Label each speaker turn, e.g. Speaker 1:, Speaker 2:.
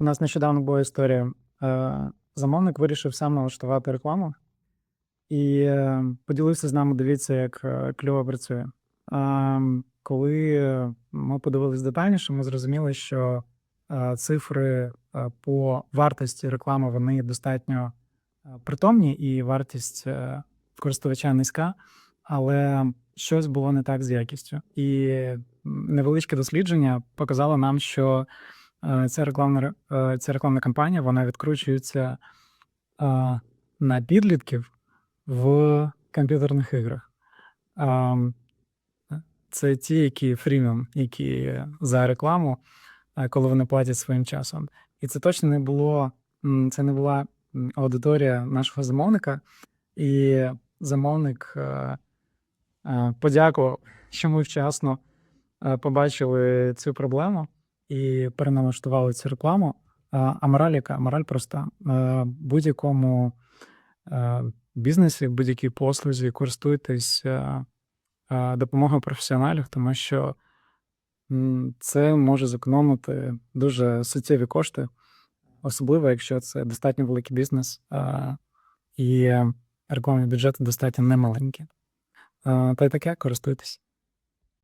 Speaker 1: У нас нещодавно була історія. Е, Замовник вирішив сам налаштувати рекламу і е, поділився з нами, дивіться, як е, кльово працює. Коли ми подивились детальніше, ми зрозуміли, що цифри по вартості реклами вони достатньо притомні, і вартість користувача низька, але щось було не так з якістю. І невеличке дослідження показало нам, що ця рекламна, е, ця рекламна кампанія вона відкручується е, на підлітків в комп'ютерних іграх. Це ті, які фріміум, які за рекламу, е, коли вони платять своїм часом. І це точно не було, це не була аудиторія нашого замовника. І замовник е, е, подякував, що ми вчасно е, побачили цю проблему і переналаштували цю рекламу. А а мораль яка? Мораль проста. Е, будь-якому е, бізнесі, будь-якій послузі користуйтесь е, е, допомогою професіоналів, тому що це може зекономити дуже суттєві кошти, особливо якщо це достатньо великий бізнес е, і рекламні бюджети достатньо немаленькі. Е, Та й таке, користуйтесь.